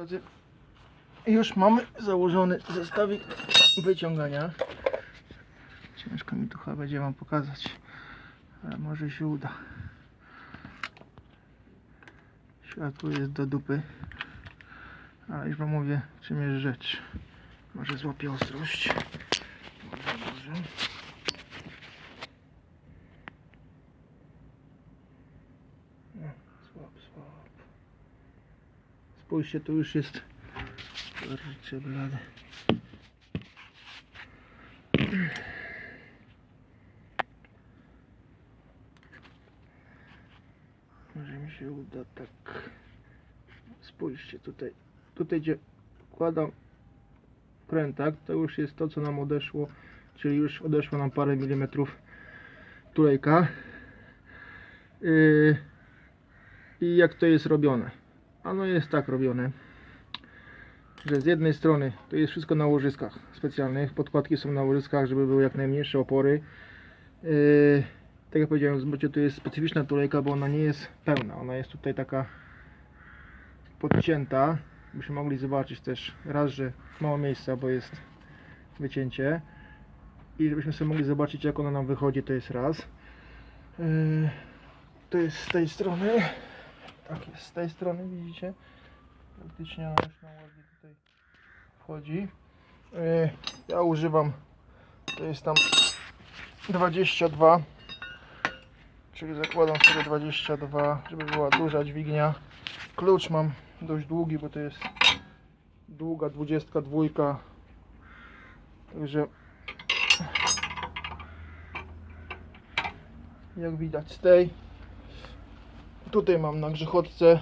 Drodzy, już mamy założony zestawik wyciągania. Ciężko mi tu chyba będzie Wam pokazać, ale może się uda. Światło jest do dupy, ale już Wam mówię, czym jest rzecz. Może złapię ostrość. Może, może. Spójrzcie, tu już jest kurczę blady. Może mi się uda tak. Spójrzcie tutaj. Tutaj gdzie wkładam prętak, to już jest to co nam odeszło, czyli już odeszło nam parę milimetrów tulejka. Yy, I jak to jest robione? Ano jest tak robione, że z jednej strony to jest wszystko na łożyskach specjalnych, podkładki są na łożyskach, żeby były jak najmniejsze opory. Yy, tak jak powiedziałem, zobaczcie, to jest specyficzna tulejka, bo ona nie jest pełna, ona jest tutaj taka podcięta, byśmy mogli zobaczyć też raz, że mało miejsca, bo jest wycięcie i żebyśmy sobie mogli zobaczyć jak ona nam wychodzi, to jest raz. Yy, to jest z tej strony. Tak jest, z tej strony widzicie. Praktycznie ona już na ładnie tutaj wchodzi. Yy, ja używam, to jest tam 22, czyli zakładam sobie 22, żeby była duża dźwignia. Klucz mam dość długi, bo to jest długa 22. Także jak widać z tej tutaj mam na grzechotce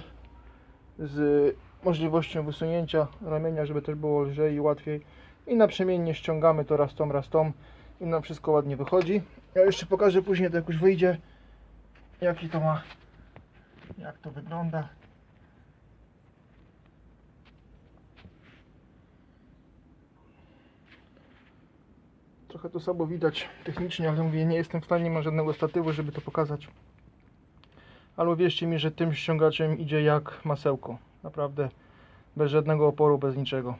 z możliwością wysunięcia ramienia, żeby też było lżej i łatwiej i naprzemiennie ściągamy to raz tą, raz tą i nam wszystko ładnie wychodzi. Ja jeszcze pokażę później, jak już wyjdzie, jaki to ma, jak to wygląda. Trochę to słabo widać technicznie, ale mówię, nie jestem w stanie, nie mam żadnego statywu, żeby to pokazać. Ale uwierzcie mi, że tym ściągaczem idzie jak masełko. Naprawdę bez żadnego oporu, bez niczego.